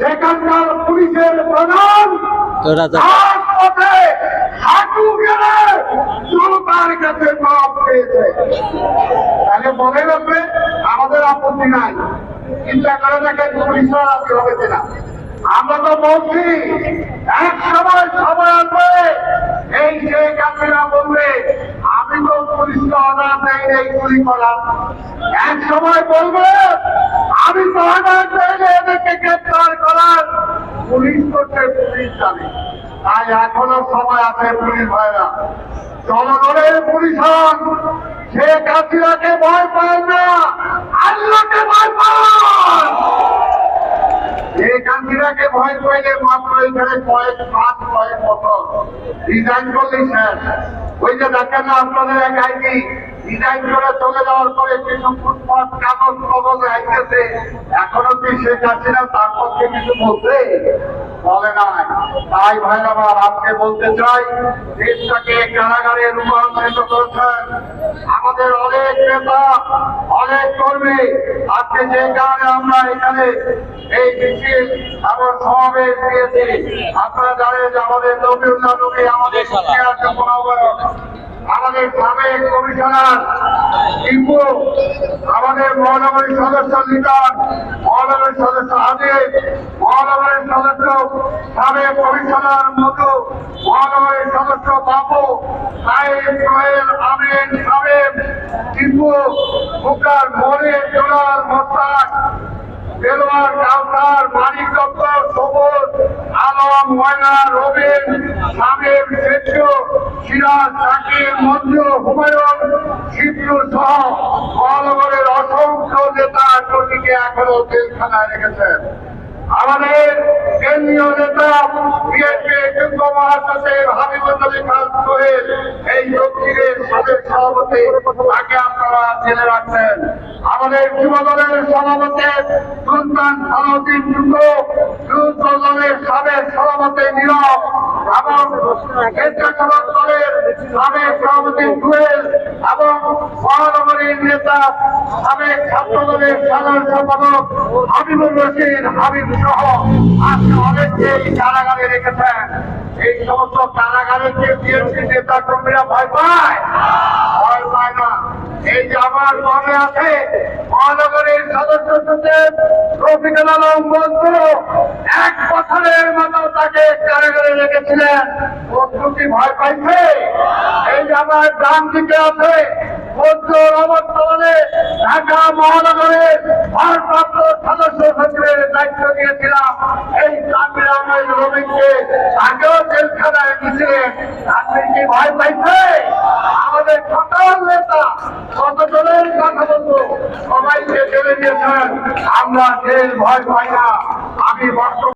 সেখানকার পুলিশের প্রধান ওরা হাঁটু গেলে জনতার কাছে পেয়েছে। তাহলে মনে রাখবে আমাদের আপত্তি নাই। চিন্তা করে দেখেন পুলিশরা রাজি হবে কিনা। আমরা তো বলছি এক সময় সময় আসবে এই শেখ হাসিনা বলবে আমি তো পুলিশকে অর্ডার দেয় এই গুলি করার। এক সময় বলবে আমি তো অর্ডার দেয় এদেরকে গ্রেপ্তার পুলিশ জানে। তাই এখনও সময় আছে পুলিশ ভাইরা। জনগণের পুলিশ হন শেখ ভয় পায় না, আল্লাহকে ভয় পান না এখনও কি কিছু বলছে? বলে নাই। তাই ভাই আমার আজকে বলতে চাই দেশটাকে কারাগারে রূপান্তরিত করেছেন আমাদের অনেক নেতা অনেক কর্মী। আজকে যে কারণে আমরা এখানে এই মিছিল এবং সমাবেশ দিয়েছি। আপনারা জানেন যে আমাদের নবী আমাদের যুগ্ম আহ্বায়ক, আমাদের সাবেক কমিশনার, টিপু, আমাদের মহানগরীর সদস্য লিটন, মহানগরীর সদস্য আজিজ মহানগরীর সদস্য সাবেক কমিশনার মধু, মহানগরীর সদস্য বাবু, সাহেব সোহেল আমিন সাহেব মোস্তাক, দেলোয়ার মানিক দত্ত, সবুজ, আলম ময়না, রবিন সেদ্ধ সিরাজ মঞ্জু হুমায়ুন শিবলু সহ মহানগরের অসংখ্য নেতা কর্মীকে এখনও জেলখানায় রেখেছেন। আমাদের কেন্দ্রীয় নেতা যুগ্ম মহাসচিব হাবিবুল্লাহ খান সোহেল এই দক্ষিণের সাবেক সভাপতি, তাকে আপনারা জেনে রাখছেন। আমাদের যুব দলের সভাপতি সুলতান সালাউদ্দিন যুগ যুব দলের সাবেক সভাপতি নীরব এবং দলের সাবেক সভাপতি জুয়েল এবং মহানগরীর নেতা সাবেক এক বছরের মতো তাকে কারাগারে রেখেছিলেন। বন্ধু কি ভয় পাইছে? এই যে আমার ডান দিকে আছে বন্ধুর অবর্তমানে ঢাকা মহানগরের ভারপ্রাপ্ত সদস্য সচিবের দায়িত্ব দিয়েছিলাম এই তামিল আহমেদ রবিনকে আগেও জেলখানায় দিয়েছিলেন তামিল কি ভয় পাইছে? আমাদের সকল নেতা, কতজনের কথা বলব? সবাইকে চলে দিয়েছেন আমরা জেল ভয় পাই না। আমি বর্তমান